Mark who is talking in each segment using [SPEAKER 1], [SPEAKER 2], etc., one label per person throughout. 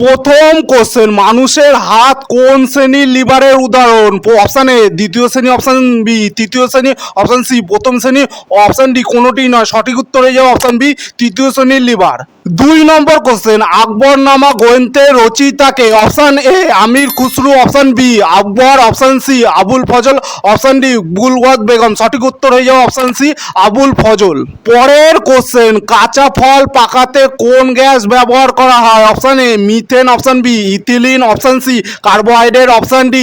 [SPEAKER 1] প্রথম কোশ্চেন মানুষের হাত কোন শ্রেণির লিভারের উদাহরণ? অপশান এ দ্বিতীয় শ্রেণি অপশান বি তৃতীয় শ্রেণি অপশান সি প্রথম শ্রেণি অপশান ডি কোনোটি নয়। সঠিক উত্তর হয়ে যাবে অপশান বি তৃতীয় শ্রেণির লিভার দুই নম্বর কোশ্চেন আকবরনামা গ্রন্থের রচিতাকে option A Amir Khusrau option B Akbar option C Abul Fazl option D Gulbadan Begum. সঠিক উত্তর হয়ে যাবে অপশান সি আবুল ফজল। পরের কোশ্চেন কাঁচা ফল পাকাতে কোন গ্যাস ব্যবহার করা হয়? Option A methane option B ethylene option C carbohydrate option D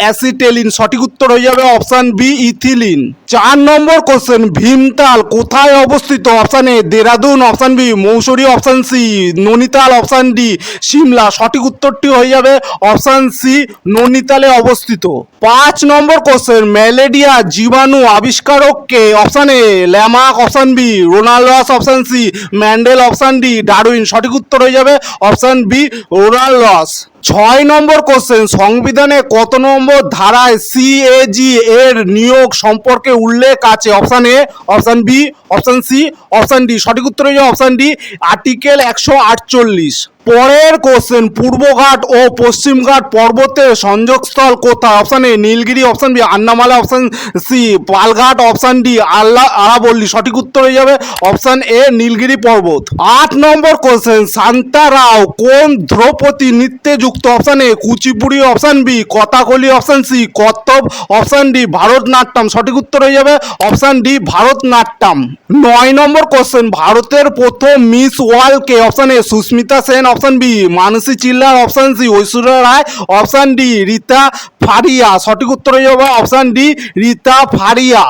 [SPEAKER 1] acetylene সঠিক উত্তর হয়ে যাবে অপশান বি ইথিলিন চার নম্বর কোশ্চেন ভীমতাল কোথায় অবস্থিত? Option A Dehradun option B Mussoorie option C Nainital option D Shimla. সঠিক উত্তরটি হয়ে যাবে অপশান সি ননিতালে অবস্থিত। পাঁচ নম্বর কোশ্চেন ম্যালেরিয়া জীবাণু আবিষ্কারক কে? Option A Lamarck option B Ronalds option C Mendel option D Darwin. সঠিক উত্তর হয়ে যাবে অপশান বি রোনাল্ডস ছয় নম্বর কোশ্চেন সংবিধানে কত নম্বর ধারায় সিএজি এর নিয়োগ সম্পর্কে উল্লেখ আছে? Option A option B option C option D সঠিক উত্তর হয়ে অপশান ডি আর্টিকেল একশো আটচল্লিশ। পরের কোশ্চেন পূর্বঘাট ও পশ্চিমঘাট পর্বতের সংযোগস্থল কোথায়? Option A Nilgiri option B আন্নামালা option C Palghat option D আল্লাহ আরাবল্লী। সঠিক উত্তর হয়ে যাবে অপশান এ নীলগিরি পর্বত। আট নম্বর কোশ্চেন শান্তা রাও কোন ধ্রুপদী নৃত্যে যুক্ত? Option A Kuchipudi option B Kathakali option C Kathak option D Bharatanatyam. সঠিক উত্তর হয়ে যাবে অপশান ডি ভারতনাট্যম। নয় নম্বর কোশ্চেন ভারতের প্রথম Miss ওয়ার্ল্ডকে? Option A Sushmita Sen option B Manushi Chhillar option C Aishwarya Rai option D Reita Faria সঠিক উত্তর হয়ে যাবে অপশান ডি রীতা ফারিয়া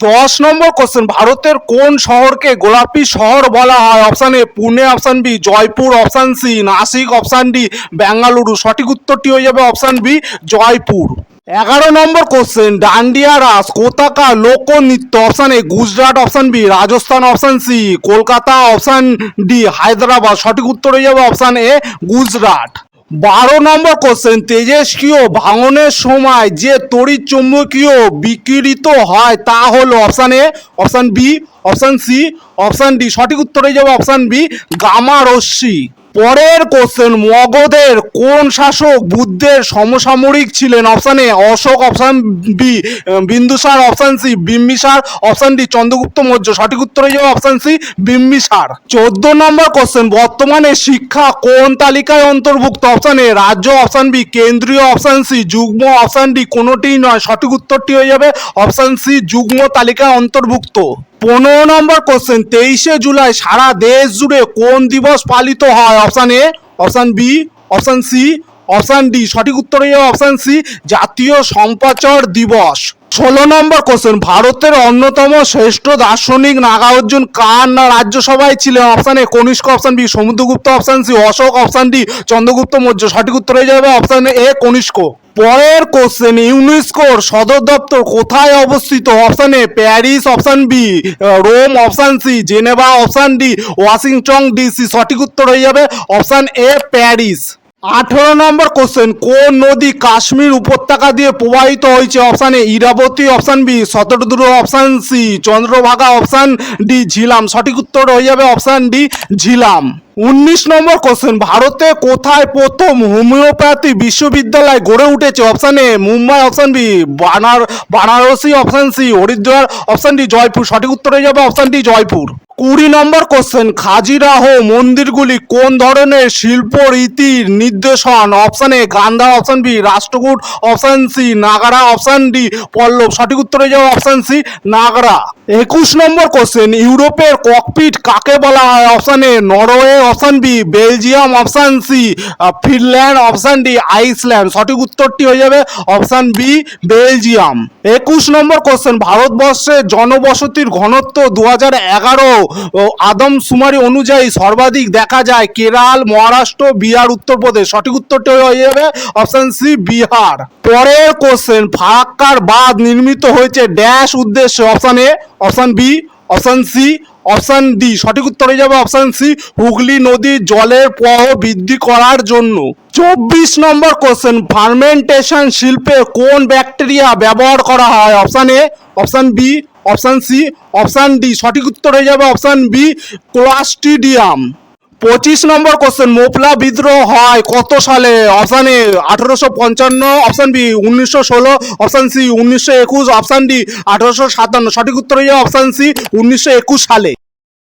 [SPEAKER 1] দশ নম্বর কোশ্চেন ভারতের কোন শহরকে গোলাপি শহর বলা হয়? Option A Pune option B Jaipur option C Nashik option D Bengaluru সঠিক উত্তরটি হয়ে যাবে অপশান বি জয়পুর এগারো নম্বর কোশ্চেন ডান্ডিয়া রাস, কোথাকার লোকনৃত্য option A Gujarat option B Rajasthan option C Kolkata option D Hyderabad, সঠিক উত্তর হয়ে যাবে অপশান এ গুজরাট। বারো নম্বর কোশ্চেন তেজস্ক্রিয় ভাঙনের সময় যে তড়িৎ চুম্বকীয় বিকিরিত হয় তা হলো option A option B option C option D সঠিক উত্তর হয়ে যাবে অপশান বি গামা রশ্মি। পরের কোশ্চেন মগধের কোন শাসক বুদ্ধের সমসাময়িক ছিলেন? Option A Ashoka option B Bindusara option C Bimbisara option D Chandragupta Maurya. সঠিক উত্তর হয়ে যাবে অপশান সি বিম্বিসার। চোদ্দ নম্বর কোশ্চেন বর্তমানে শিক্ষা কোন তালিকায় অন্তর্ভুক্ত? অপশান এ রাজ্য অপশান বি কেন্দ্রীয় অপশান সি যুগ্ম অপশান ডি কোনোটিই নয়। সঠিক উত্তরটি হয়ে যাবে অপশান সি যুগ্ম তালিকায় অন্তর্ভুক্ত। পনেরো নম্বর কোশ্চেন তেইশে জুলাই সারা দেশ জুড়ে কোন দিবস পালিত হয়? Option A option B option C option D সঠিক উত্তর হয়ে অপশান সি জাতীয় সম্প্রচার দিবস। ষোলো নম্বর কোশ্চেন ভারতের অন্যতম শ্রেষ্ঠ দার্শনিক নাগার্জুন কার না রাজ্যসভায় ছিলেন? Option A Kanishka option B Samudragupta option C Ashoka option D Chandragupta, Maurya. সঠিক উত্তর হয়ে যাবে অপশান এ কনিষ্ক। পরের কোশ্চেন ইউনেস্কোর সদর দপ্তর কোথায় অবস্থিত? Option A Paris option B Rome option C Geneva option D Washington DC সঠিক উত্তর হয়ে যাবে। অপশান এ প্যারিস আঠেরো নম্বর কোশ্চেন কোন নদী কাশ্মীর উপত্যকা দিয়ে প্রবাহিত হয়েছে? Option A Iravati option B Shatadru option C Chandrabhaga option D Jhelum. সঠিক উত্তর হয়ে যাবে অপশান ডি ঝিলাম। উনিশ নম্বর কোশ্চেন ভারতে কোথায় প্রথম হোমিওপ্যাথি বিশ্ববিদ্যালয় গড়ে উঠেছে? Option A Mumbai option B বানার, Banarasi option C Haridwar option D Jaipur. সঠিক উত্তর হয়ে যাবে অপশান ডি জয়পুর। কুড়ি নম্বর কোশ্চেন খাজিরাহ মন্দিরগুলি কোন ধরনের শিল্প রীতির নির্দেশন? Option A Gandhara option B Rashtrakuta option C Nagara option D Pallava. সঠিক উত্তরে যাও অপশান সি নাগরা। একুশ নম্বর কোশ্চেন ইউরোপের ককপিট কাকে বলা হয়? Option A Norway option B Belgium option C Finland option D Iceland. সঠিক উত্তরটি হয়ে যাবে অপশান বি বেলজিয়াম। একুশ নম্বর কোশ্চেন ভারতবর্ষে জনবসতির ঘনত্ব দু হাজার এগারো আদমশুমারি অনুযায়ী সর্বাধিক দেখা যায় কেরাল, মহারাষ্ট্র, বিহার, উত্তরপ্রদেশ। সঠিক উত্তরটি হয়ে যাবে অপশান সি বিহার। পরের কোশ্চেন ফারাক্কার বাঁধ নির্মিত হয়েছে ড্যাশ উদ্দেশ্যে। Option A option B, option C, option D. সঠিক উত্তর হয়ে যাবে অপশান সি, হুগলি নদীর জলের প্রবাহ বৃদ্ধি করার জন্য। চব্বিশ নম্বর কোশ্চেন ফার্মেন্টেশন শিল্পে কোন ব্যাকটেরিয়া ব্যবহার করা হয়? Option A, option B, option C, option D. সঠিক উত্তর হয়ে যাবে অপশান বি ক্লাস্টিডিয়াম পঁচিশ নম্বর কোশ্চেন মোপলা বিদ্রোহ হয় কত সালে? অপশান এ আঠারোশো পঞ্চান্ন অপশান বি উনিশশো ষোলো অপশান সি উনিশশো একুশ অপশান ডি আঠারোশো সাতান্ন। সঠিক উত্তর হয়ে অপশান সি উনিশশো একুশ সালে।